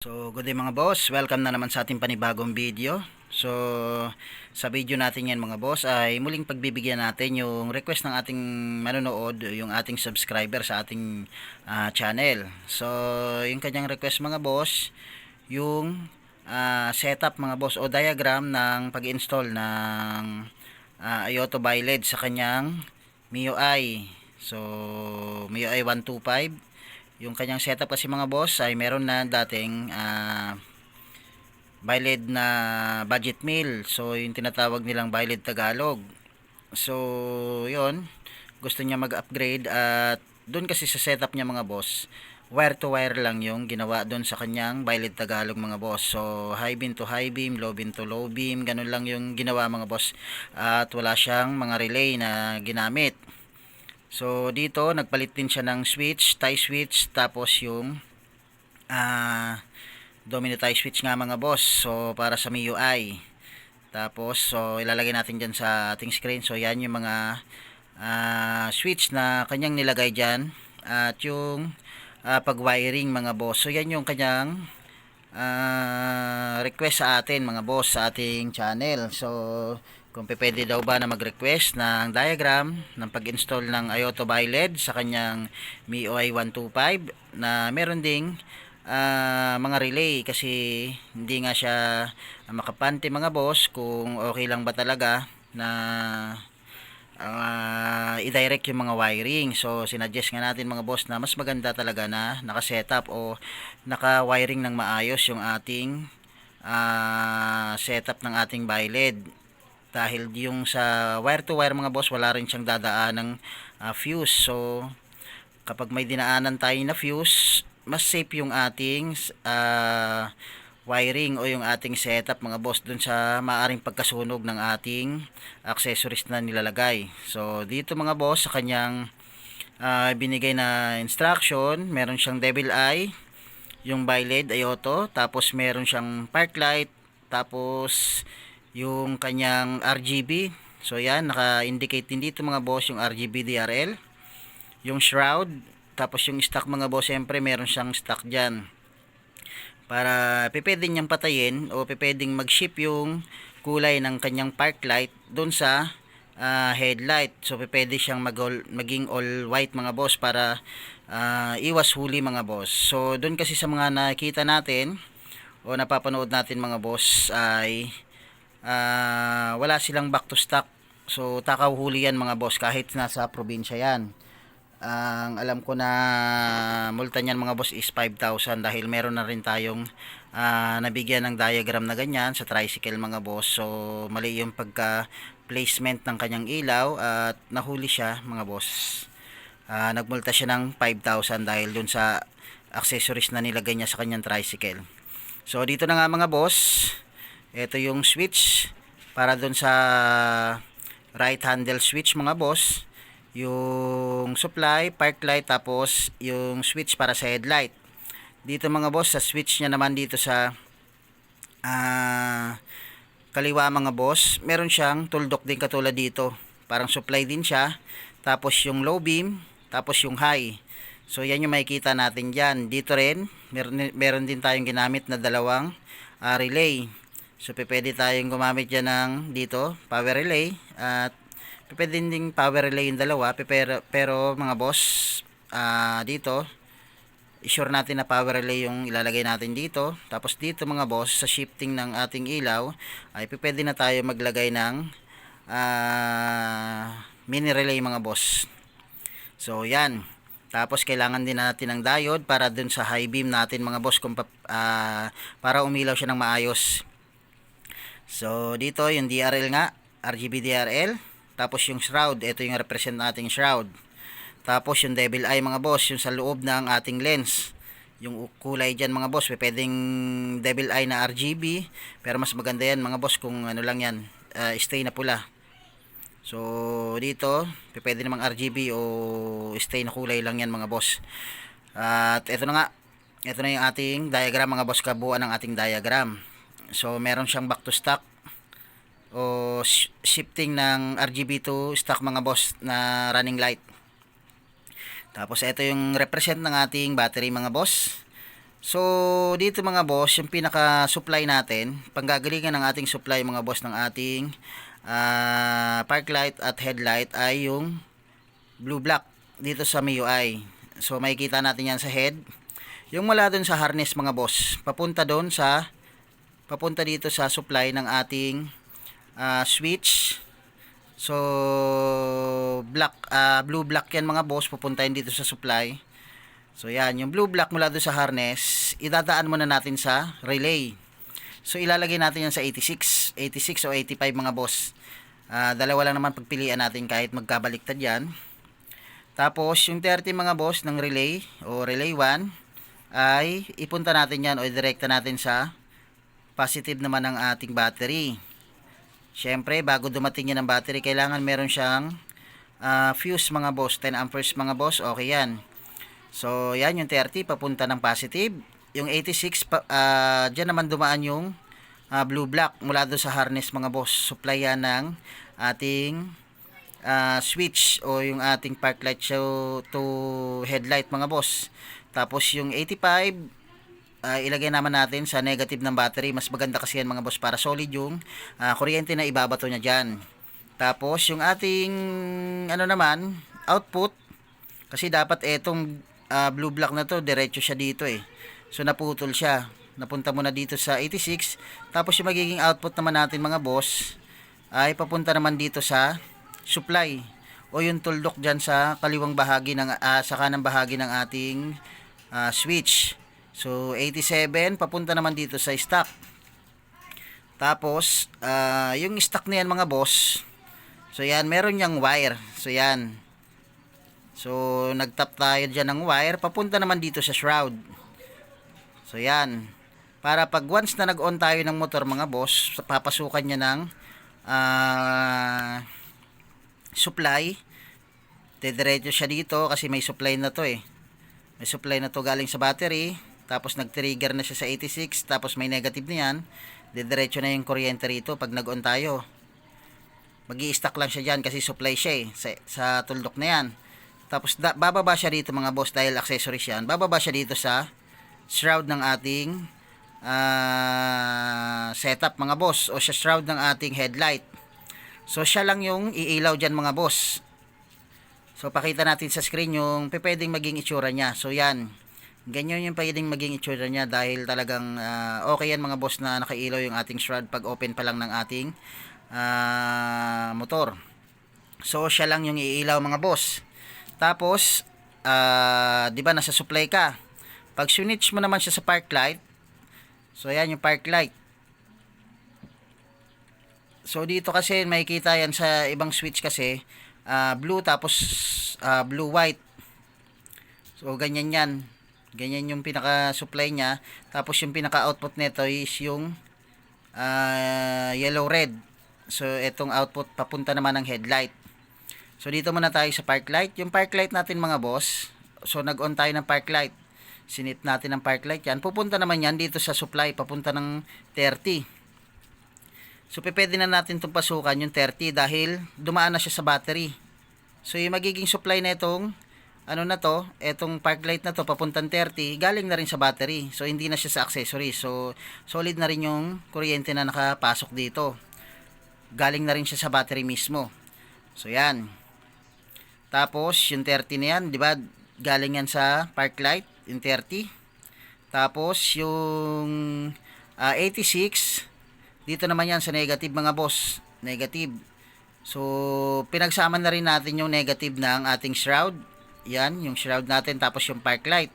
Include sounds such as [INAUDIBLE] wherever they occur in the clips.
So, good day mga boss. Welcome na naman sa ating panibagong video. So, sa video natin yan mga boss ay muling pagbibigyan natin yung request ng ating manonood, yung ating subscriber sa ating ah, channel. So, yung kanyang request mga boss, yung ah, setup mga boss o diagram ng pag-install ng uh, Ioto Biled sa kanyang MIUI. So, MIUI 125 yung kanyang setup kasi mga boss ay meron na dating uh, Biled na budget meal. So, yung tinatawag nilang Biled Tagalog. So, yon Gusto niya mag-upgrade at doon kasi sa setup niya mga boss, wire to wire lang yung ginawa doon sa kanyang Biled Tagalog mga boss. So, high beam to high beam, low beam to low beam, ganun lang yung ginawa mga boss. At wala siyang mga relay na ginamit. So dito nagpalit din siya ng switch, tie switch tapos yung ah domino tie switch nga mga boss. So para sa MIUI. Tapos so ilalagay natin diyan sa ating screen. So yan yung mga ah, switch na kanyang nilagay diyan at yung ah, pag-wiring mga boss. So yan yung kanyang ah, request sa atin mga boss sa ating channel. So kung pwede daw ba na mag-request ng diagram ng pag-install ng Ioto Biled sa kanyang MIUI 125 na meron ding ah, mga relay kasi hindi nga siya makapante mga boss kung okay lang ba talaga na ah, i-direct yung mga wiring. So, sinuggest nga natin mga boss na mas maganda talaga na naka-setup o naka-wiring ng maayos yung ating ah, setup ng ating Biled dahil yung sa wire to wire mga boss wala rin siyang dadaan ng ah, fuse. So kapag may dinaanan tayo na fuse mas safe yung ating ah, wiring o yung ating setup mga boss dun sa maaring pagkasunog ng ating accessories na nilalagay. So dito mga boss sa kanyang ah, binigay na instruction meron siyang devil eye yung Biled Ioto tapos meron siyang park light tapos yung kanyang RGB. So yan, naka-indicate din dito mga boss yung RGB DRL. Yung shroud, tapos yung stock mga boss, siyempre meron siyang stock dyan. Para pwede niyang patayin o pwedeng mag-ship yung kulay ng kanyang park light doon sa ah, headlight. So pwede siyang mag maging all white mga boss para ah, iwas huli mga boss. So doon kasi sa mga nakita natin o napapanood natin mga boss ay ah, wala silang back to stock. So takaw huli yan mga boss kahit nasa probinsya yan. Ang alam ko na multa niyan mga boss is 5,000 dahil meron na rin tayong ah, nabigyan ng diagram na ganyan sa tricycle mga boss. So mali yung pagka placement ng kanyang ilaw at nahuli siya mga boss. Ah, nagmulta siya ng 5,000 dahil dun sa accessories na nilagay niya sa kanyang tricycle. So dito na nga mga boss, ito yung switch para dun sa right handle switch mga boss. Yung supply, park light, tapos yung switch para sa headlight. Dito mga boss, sa switch niya naman dito sa ah kaliwa mga boss, meron siyang tuldok din katulad dito. Parang supply din siya. Tapos yung low beam, tapos yung high. So yan yung makikita natin diyan. Dito rin, meron, meron din tayong ginamit na dalawang ah, relay. So pwede tayong gumamit diyan ng dito, power relay. At pwede din power relay yung dalawa pero, pero mga boss ah, dito i-sure natin na power relay yung ilalagay natin dito. Tapos dito mga boss sa shifting ng ating ilaw ay pwede na tayo maglagay ng ah, mini relay mga boss. So yan. Tapos kailangan din natin ng diode para dun sa high beam natin mga boss kung pa, ah, para umilaw siya ng maayos So, dito yung DRL nga, RGB DRL. Tapos yung shroud, ito yung represent nating shroud. Tapos yung devil eye mga boss, yung sa loob ng ating lens. Yung kulay dyan mga boss, pwedeng devil eye na RGB. Pero mas maganda yan mga boss kung ano lang yan, uh, stay na pula. So, dito, pwede namang RGB o stay na kulay lang yan mga boss. At ito na nga, ito na yung ating diagram mga boss, kabuuan ng ating diagram. So, meron siyang back to stock o sh- shifting ng RGB to stock mga boss na running light. Tapos, ito yung represent ng ating battery mga boss. So, dito mga boss, yung pinaka-supply natin, panggagalingan ng ating supply mga boss ng ating ah, park light at headlight ay yung blue black dito sa MIUI. So, makikita natin yan sa head. Yung mula dun sa harness mga boss, papunta doon sa, papunta dito sa supply ng ating ah, switch. So, black, ah, blue black yan mga boss, pupuntahin dito sa supply. So yan, yung blue black mula doon sa harness, idadaan muna natin sa relay. So ilalagay natin yan sa 86, 86 o 85 mga boss. Ah, dalawa lang naman pagpilian natin kahit magkabaliktad yan. Tapos yung 30 mga boss ng relay o relay 1 ay ipunta natin yan o direkta natin sa positive naman ng ating battery. Siyempre, bago dumating yan ang battery, kailangan meron siyang ah, fuse mga boss, 10 amperes mga boss, okay yan. So, yan yung 30 papunta ng positive. Yung 86 pa, ah, diyan naman dumaan yung ah, blue black mula doon sa harness mga boss. Supply yan ng ating ah, switch o yung ating park light show to headlight mga boss. Tapos yung 85 ah, ilagay naman natin sa negative ng battery. Mas maganda kasi yan mga boss para solid yung ah, kuryente na ibabato niya dyan. Tapos yung ating ano naman output kasi dapat etong ah, blue black na to, diretso siya dito eh. So naputol siya. Napunta muna dito sa 86. Tapos yung magiging output naman natin mga boss ay papunta naman dito sa supply o yung tuldok dyan sa kaliwang bahagi ng ah, sa kanang bahagi ng ating ah, switch. So 87 papunta naman dito sa stock. Tapos ah, yung stock na yan mga boss. So yan meron yang wire. So yan. So, nagtap tayo dyan ng wire, papunta naman dito sa shroud. So, yan. Para pag once na nag-on tayo ng motor mga boss, papasukan niya ng ah, supply. Dediretso siya dito kasi may supply na to eh. May supply na to galing sa battery. Tapos nag-trigger na siya sa 86. Tapos may negative na yan. Dediretso na yung kuryente rito pag nag-on tayo. mag stack lang siya dyan kasi supply siya eh. Sa, sa tuldok na yan. Tapos da, bababa siya dito mga boss dahil accessories yan. Bababa siya dito sa shroud ng ating ah, setup mga boss o sa shroud ng ating headlight. So siya lang yung iilaw dyan mga boss. So pakita natin sa screen yung pwedeng maging itsura niya. So yan. Ganyan yung pwedeng maging itsura niya dahil talagang ah, okay yan mga boss na nakailaw yung ating shroud pag open pa lang ng ating ah, motor. So siya lang yung iilaw mga boss. Tapos, ah, 'di ba nasa supply ka? Pag switch mo naman siya sa park light, so ayan yung park light. So dito kasi makikita yan sa ibang switch kasi ah, blue tapos ah, blue white. So ganyan yan. Ganyan yung pinaka supply niya. Tapos yung pinaka output nito is yung ah, yellow red. So itong output papunta naman ng headlight. So dito muna tayo sa park light. Yung park light natin mga boss. So nag-on tayo ng park light. Sinit natin ang park light yan. Pupunta naman yan dito sa supply. Papunta ng 30. So pwede na natin itong pasukan yung 30 dahil dumaan na siya sa battery. So yung magiging supply na itong ano na to, etong park light na to papuntang 30, galing na rin sa battery. So hindi na siya sa accessory. So solid na rin yung kuryente na nakapasok dito. Galing na rin siya sa battery mismo. So yan. Tapos, yung 30 na yan, di ba, galing yan sa park light, yung 30. Tapos, yung ah, 86, dito naman yan sa negative mga boss. Negative. So, pinagsama na rin natin yung negative ng ating shroud. Yan, yung shroud natin, tapos yung park light.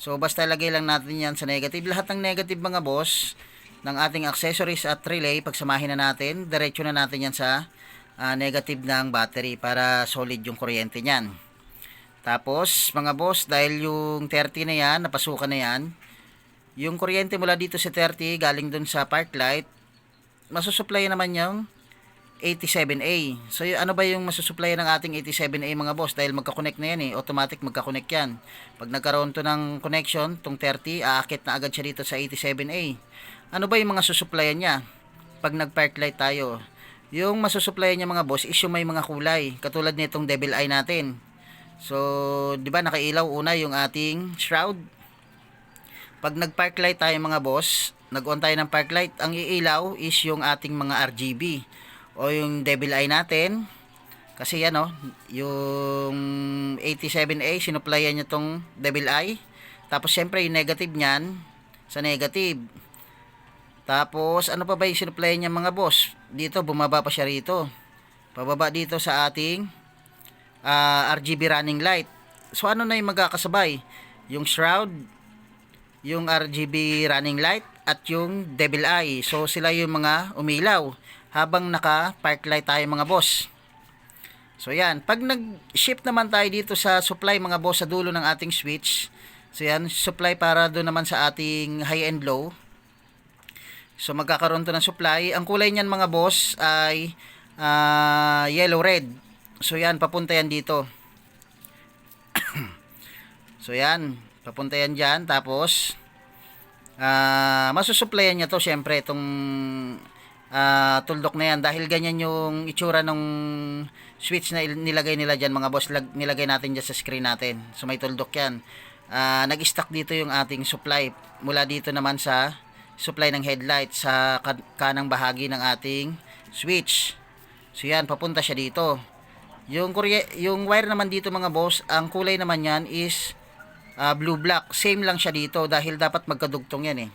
So, basta lagay lang natin yan sa negative. Lahat ng negative mga boss, ng ating accessories at relay, pagsamahin na natin, diretso na natin yan sa ah, negative ng battery para solid yung kuryente niyan. Tapos, mga boss, dahil yung 30 na yan, napasukan na yan, yung kuryente mula dito sa 30, galing dun sa park light, masusupply naman yung 87A. So, ano ba yung masusupply ng ating 87A mga boss? Dahil magka-connect na yan eh. Automatic magka-connect yan. Pag nagkaroon to ng connection, tong 30, aakit na agad siya dito sa 87A. Ano ba yung mga susupplyan niya? Pag nag-park light tayo, yung masusupply niya mga boss is yung may mga kulay. Katulad nitong devil eye natin. So, di ba nakailaw una yung ating shroud. pag nag-park light tayo mga boss, nag-on tayo ng park light, ang iilaw is yung ating mga RGB o yung devil eye natin. Kasi yan oh, yung 87A, sinuplayan niya tong devil eye. Tapos syempre yung negative niyan, sa negative. Tapos ano pa ba yung sinuplayan niya mga boss? Dito, bumaba pa siya rito. Pababa dito sa ating ah, RGB running light. So ano na yung magkakasabay? Yung shroud, yung RGB running light at yung devil eye. So sila yung mga umilaw habang naka park light tayo mga boss. So yan, pag nag-shift naman tayo dito sa supply mga boss sa dulo ng ating switch. So yan, supply para doon naman sa ating high and low. So magkakaroon to ng supply. Ang kulay niyan mga boss ay ah, yellow red. So yan, papunta yan dito. [COUGHS] so yan, papunta yan dyan. Tapos, ah masusuplayan niya to syempre itong ah, tuldok na yan. Dahil ganyan yung itsura ng switch na il- nilagay nila dyan mga boss. Lag- nilagay natin dyan sa screen natin. So may tuldok yan. Ah, nag-stack dito yung ating supply. Mula dito naman sa supply ng headlight sa kan- kanang bahagi ng ating switch. So yan, papunta siya dito. Yung kurye, yung wire naman dito mga boss, ang kulay naman yan is ah, blue black. Same lang siya dito dahil dapat magkadugtong yan eh.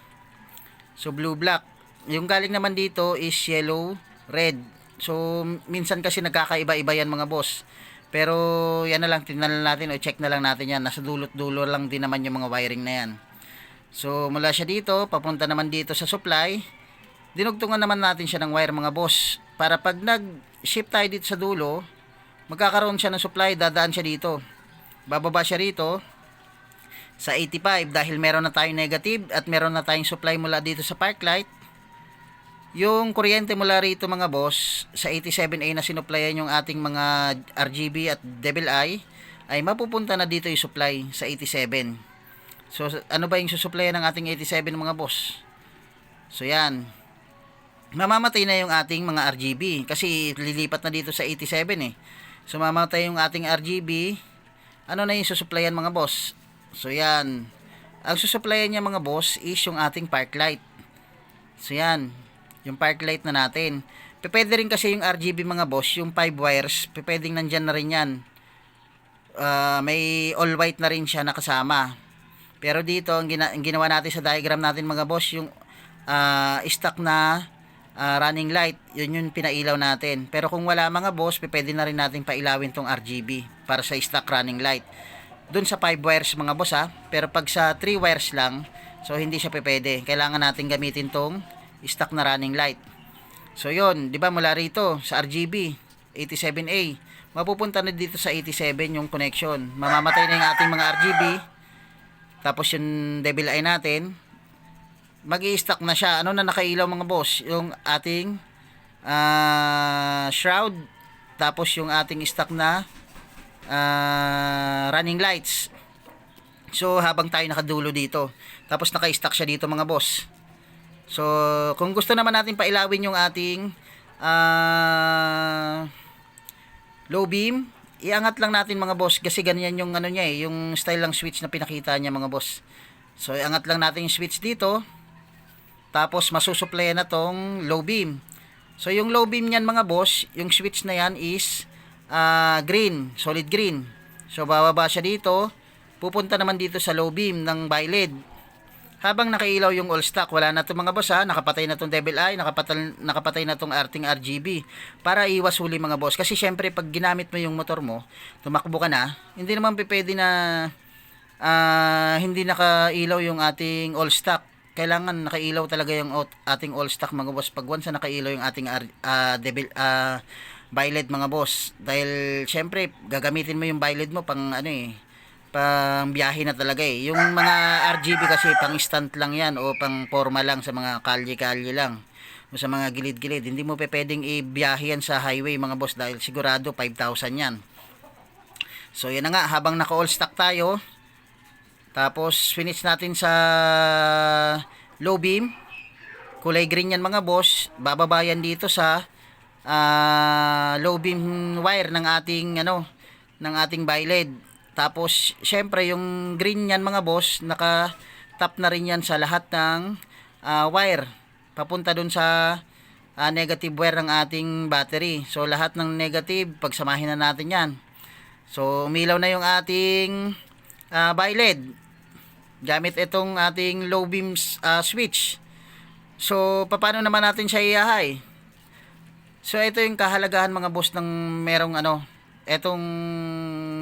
So blue black. Yung galing naman dito is yellow red. So minsan kasi nagkakaiba-iba yan mga boss. Pero yan na lang tingnan natin o check na lang natin yan. Nasa dulot-dulo lang din naman yung mga wiring na yan. So mula siya dito, papunta naman dito sa supply. Dinugtungan naman natin siya ng wire mga boss. Para pag nag-ship tayo dito sa dulo, magkakaroon siya ng supply, dadaan siya dito. Bababa siya rito sa 85 dahil meron na tayong negative at meron na tayong supply mula dito sa park light. Yung kuryente mula rito mga boss sa 87A na sinuplayan yung ating mga RGB at Devil Eye ay mapupunta na dito yung supply sa 87. So ano ba yung susuplayan ng ating 87 mga boss? So yan. Mamamatay na yung ating mga RGB kasi lilipat na dito sa 87 eh. So mamamatay yung ating RGB. Ano na yung susuplayan mga boss? So yan. Ang susuplayan niya mga boss is yung ating park light. So yan. Yung park light na natin. Pwede rin kasi yung RGB mga boss, yung 5 wires, pwedeng nandyan na rin yan. Ah, may all white na rin siya nakasama. Pero dito, ang, gina- ang ginawa natin sa diagram natin mga boss, yung ah, stock na ah, running light, yun yung pinailaw natin. Pero kung wala mga boss, pwede na rin natin pailawin tong RGB para sa stock running light. Doon sa 5 wires mga boss ha, pero pag sa 3 wires lang, so hindi siya pwede. Kailangan natin gamitin tong stock na running light. So yun, 'di ba mula rito sa RGB 87A, mapupunta na dito sa 87 yung connection. Mamamatay na yung ating mga RGB. Tapos yung devil eye natin, mag stock na siya. Ano na nakailaw mga boss? Yung ating ah, shroud, tapos yung ating stock na ah, running lights. So habang tayo nakadulo dito, tapos naka-stack siya dito mga boss. So, kung gusto naman natin pailawin yung ating ah, low beam, iangat lang natin mga boss kasi ganyan yung ano niya eh, yung style lang switch na pinakita niya mga boss. So, iangat lang natin yung switch dito. Tapos, masusuplayan na tong low beam. So, yung low beam niyan mga boss, yung switch na yan is ah, green, solid green. So, bababa siya dito. Pupunta naman dito sa low beam ng biled. Habang nakailaw yung all stock, wala na 'tong mga boss ha, nakapatay na 'tong Devil Eye, nakapatay, nakapatay na 'tong arting RGB para iwas huli mga boss. Kasi syempre pag ginamit mo yung motor mo, tumakbo ka na, hindi naman pwede na ah, hindi nakailaw yung ating all stock. Kailangan nakailaw talaga yung ating all stock mga boss. Pag once na nakailaw yung ating ah, Devil ah, Violet mga boss. Dahil syempre gagamitin mo yung Violet mo pang ano eh, pang biyahe na talaga eh. Yung mga RGB kasi pang instant lang yan o pang forma lang sa mga kalye-kalye lang o sa mga gilid-gilid. Hindi mo pe pwedeng ibiyahe yan sa highway mga boss dahil sigurado 5,000 yan. So yan na nga, habang naka all stock tayo, tapos finish natin sa low beam, kulay green yan mga boss, bababa yan dito sa ah, low beam wire ng ating ano, ng ating biled. Tapos, syempre, yung green yan mga boss, naka tap na rin yan sa lahat ng ah, wire. Papunta dun sa ah, negative wire ng ating battery. So lahat ng negative, pagsamahin na natin yan. So umilaw na yung ating ah, bi-LED gamit itong ating low beam ah, switch. So paano naman natin siya iyahay? So ito yung kahalagahan mga boss ng merong ano, etong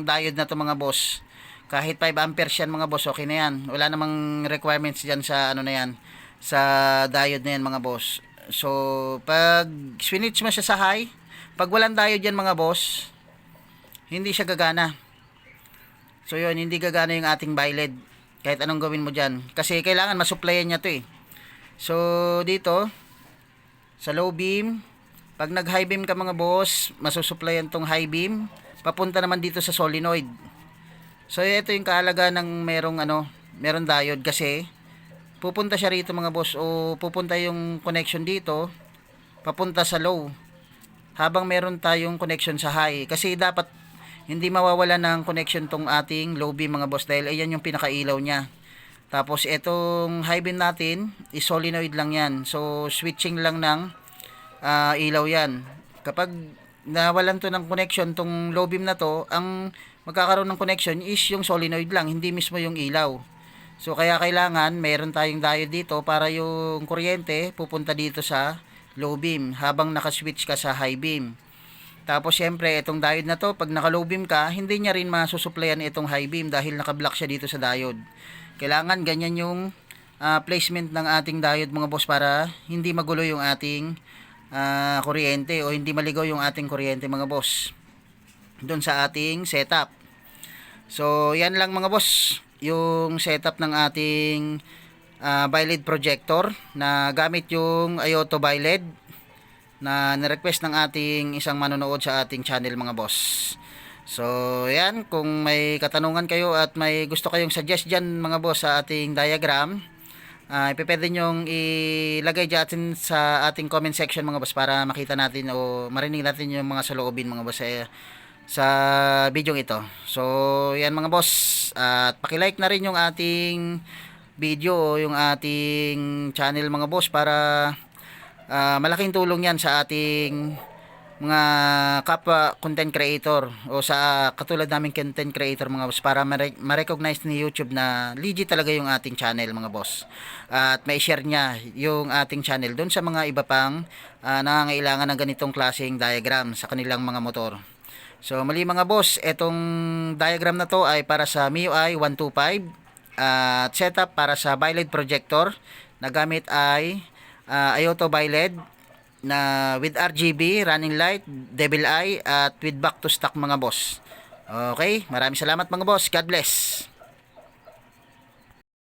diode na to mga boss. Kahit 5 amperes yan mga boss, okay na yan. Wala namang requirements diyan sa ano na yan, sa diode na yan mga boss. So pag switch mo siya sa high, pag walang diode yan mga boss, hindi siya gagana. So yun, hindi gagana yung ating bi-LED. Kahit anong gawin mo dyan. Kasi kailangan masupplyan niya to eh. So dito, sa low beam, pag nag high beam ka mga boss, masusupplyan tong high beam, papunta naman dito sa solenoid. So ito yung kaalaga ng merong ano, merong diode kasi pupunta siya rito mga boss o pupunta yung connection dito papunta sa low habang meron tayong connection sa high. Kasi dapat hindi mawawala ng connection tong ating low beam mga boss dahil ayan yung pinakailaw niya. Tapos itong high beam natin is solenoid lang yan. So switching lang ng ah, ilaw yan. Kapag nawalan to ng connection tong low beam na to ang magkakaroon ng connection is yung solenoid lang hindi mismo yung ilaw. So kaya kailangan meron tayong diode dito para yung kuryente pupunta dito sa low beam habang nakaswitch ka sa high beam. Tapos syempre itong diode na to pag naka low beam ka hindi niya rin masusuplayan itong high beam dahil naka-block siya dito sa diode. Kailangan ganyan yung ah, placement ng ating diode mga boss para hindi magulo yung ating ah, kuryente o hindi maligaw yung ating kuryente mga boss doon sa ating setup so yan lang mga boss yung setup ng ating uh, bi-LED projector na gamit yung Ioto bi-LED na na-request ng ating isang manonood sa ating channel mga boss. So, yan, kung may katanungan kayo at may gusto kayong suggest dyan mga boss sa ating diagram, uh, ipipwede nyong ilagay dyan sa ating comment section mga boss para makita natin o marinig natin yung mga saloobin mga boss sa, sa video ito. So, yan mga boss, at pakilike na rin yung ating video o yung ating channel mga boss para Ah, malaking tulong yan sa ating mga kapwa content creator o sa katulad naming content creator mga boss para mare- ma-recognize ni YouTube na legit talaga yung ating channel mga boss. At may share niya yung ating channel doon sa mga iba pang ah, nangangailangan ng ganitong klaseng diagram sa kanilang mga motor. So mali mga boss etong diagram na to ay para sa MIUI 125 at setup para sa bi-LED projector na gamit ay uh, Ioto bi-LED na with RGB, running light, devil eye at with back to stock mga boss. Okay, maraming salamat mga boss. God bless.